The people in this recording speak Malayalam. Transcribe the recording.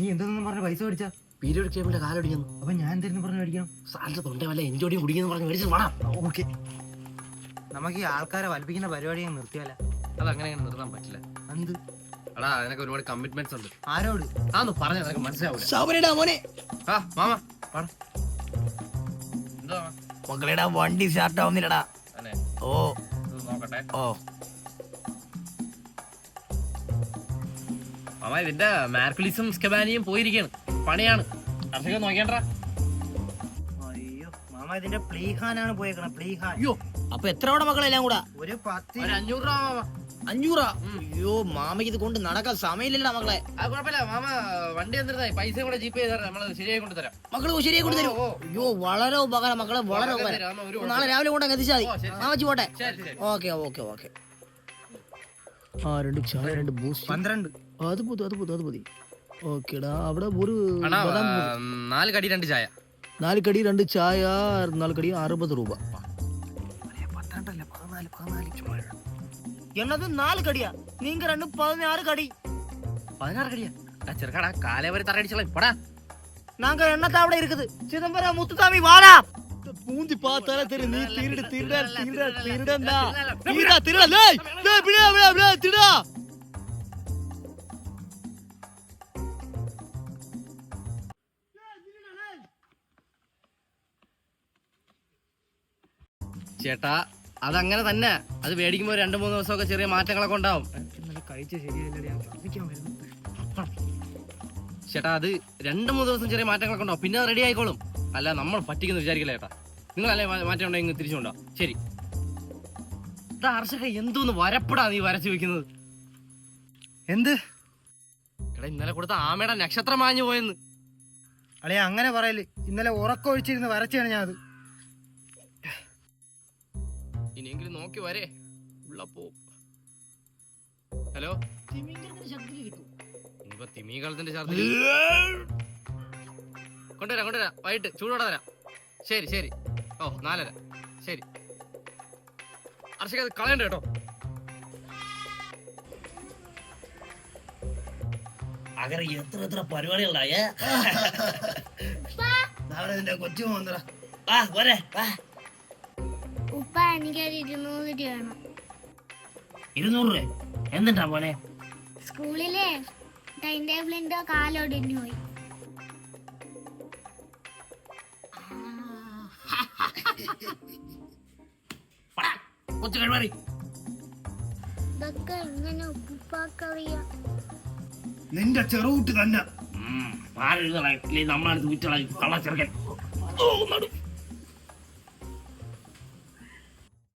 നീ എന്തെന്ന് പറഞ്ഞ പൈസ മേടിച്ചാ? പീരിയോഡിക് ടേബിളിന്റെ കാലൊടിക്കുന്നു. അപ്പൊ ഞാൻ എന്തെന്ന് പറഞ്ഞു മേടിക്കണം? സാറിന്റെ തൊണ്ട വല്ല എൻജോടിയും കുടിക്കുന്നു പറഞ്ഞു മേടിച്ചു വേണം ഓക്കെ. നമുക്ക് ഈ ആൾക്കാരെ വലിപ്പിക്കുന്ന പരിപാടി ഞാൻ നിർത്തിയാല? അതങ്ങനെ അങ്ങനെ നിർത്താൻ പറ്റില്ല. എന്ത്? എടാ അതിനൊക്കെ ഒരുപാട് കമ്മിറ്റ്മെന്റ്സ് ഉണ്ട്. ആരോട്? ആന്ന് പറഞ്ഞു അതൊക്കെ മനസ്സിലാവൂല. മോനെ. ആ മാമ പറ എന്താ വണ്ടി സ്റ്റാർട്ട് ആവുന്നില്ലടാ. ഓ. നോക്കട്ടെ. ഓ. മാമ ഇതിന്റെ മാർക്കുലിസും സ്കബാനിയും പോയിരിക്കാണ്. പണിയാണ്. കർഷകർ നോക്കേണ്ട അയ്യോ മാമ ഇതിന്റെ പ്ലീഹാനാണ് പോയേക്കണ പ്ലീഹാൻ. അയ്യോ അപ്പൊ എത്ര അവിടെ മക്കളെല്ലാം കൂടാ? ഒരു പത്ത് ഒരു അഞ്ഞൂറ് രൂപ മാമ. അഞ്ഞൂറാ? അയ്യോ മാമയ്ക്ക് ഇത് കൊണ്ട് നടക്കാൻ സമയമില്ലല്ലോ മക്കളെ. അത് കുഴപ്പമില്ല മാമ വണ്ടി എന്നിരുന്നായി പൈസ കൂടെ ജീപ്പ് ചെയ്ത് നമ്മൾ ശരിയായി കൊണ്ട് തരാം. മക്കൾ ശരിയായി കൊണ്ട് തരും. അയ്യോ വളരെ ഉപകാരം മക്കളെ വളരെ ഉപകാരം. നാളെ രാവിലെ കൊണ്ടങ്ങ് എത്തിച്ചാൽ ഓ, മതി. മാമച്ചി പോട്ടെ. Okay okay okay. ആ രണ്ട് ചായ രണ്ട് ബൂസ്റ്റ് പന്ത്രണ്ട് അത് മതി അത് മതി അത് മതി ഓക്കേടാ അവിടെ ഒരു അണ്ണാ ബദാം ആ, നാല് കടി രണ്ട് ചായ നാല് കടി രണ്ട് ചായ നാല് കടി അറുപത് രൂപ പന്ത്രണ്ടല്ല പതിനാല് പതിനാല് എന്നത് നാല് കടിയാ നീങ്ക രണ്ട് പതിനാറ് കടി പതിനാറ് കടിയാ ആ, ചെറുക്കടാ കാലേ വരെ തറയടിച്ചോളാം പടാ நாங்க எண்ணத்தாவிட இருக்குது சிதம்பரம் முத்துசாமி வாடா പൂന്തി പാത്താലെ തെറി നീ തിരിട് തിരിട തിരിട. തിരിടണ്ട തിരിടാ തിരിടാ ലേ ലേ പിടാ പിടാ പിടാ തിരിടാ. ചേട്ടാ അതങ്ങനെ തന്നെ. അത് മേടിക്കുമ്പോ രണ്ട് മൂന്ന് ദിവസമൊക്കെ ചെറിയ മാറ്റങ്ങളൊക്കെ ഉണ്ടാവും. ചേട്ടാ അത് രണ്ട് മൂന്ന് ദിവസം ചെറിയ മാറ്റങ്ങളൊക്കെ ഉണ്ടാവും. പിന്നെ റെഡി ആയിക്കോളും. അല്ല നമ്മൾ പറ്റിക്കുന്നു വിചാരിക്കില്ല ചേട്ടാ. നിങ്ങളല്ലേ അല്ലെ മാറ്റം ഉണ്ടെങ്കിൽ തിരിച്ചുണ്ടോ ശരി. ഹർഷക എന്തോന്ന് വരപ്പെടാ നീ വരച്ചു വെക്കുന്നത്? എന്ത്? എടാ ഇന്നലെ കൊടുത്ത ആമയുടെ നക്ഷത്രം മാഞ്ഞു പോയെന്ന്. അളിയ അങ്ങനെ പറയൽ. ഇന്നലെ ഉറക്കൊഴിച്ചിരുന്ന് വരച്ചാണ് ഞാൻ അത്. ഇനിയെങ്കിലും നോക്കി വരേ. ഉള്ളപ്പോ ഹലോ? ഇനിയിപ്പോ തിമീകളത്തിന്റെ ശർദ്ദി കൊണ്ടുവരാം കൊണ്ടുവരാം. വൈകിട്ട് ചൂടോടെ തരാം ശരി ശരി. ഓ നാലര. ശരി. അർഷക അത് കളയണ്ട കേട്ടോ. അങ്ങനെ എത്ര എത്ര പരിപാടികളുണ്ടായേ? നാളെ നിന്റെ കൊച്ചു വാ പോരെ വാ. ഉപ്പ എനിക്കൊരു ഇരുന്നൂറ് രൂപ വേണം. ഇരുന്നൂറ് രൂപ? എന്തിട്ടാ പോലെ സ്കൂളിലെ ടൈം ടേബിളിന്റെ കാലോടിഞ്ഞു പോയി. കൊച്ചു കഴിവാറി നിന്റെ ചെറുകുട്ടി തന്നെ. നമ്മളടുത്ത് വിറ്റളായി. കള്ള ചെറുക്കൻ.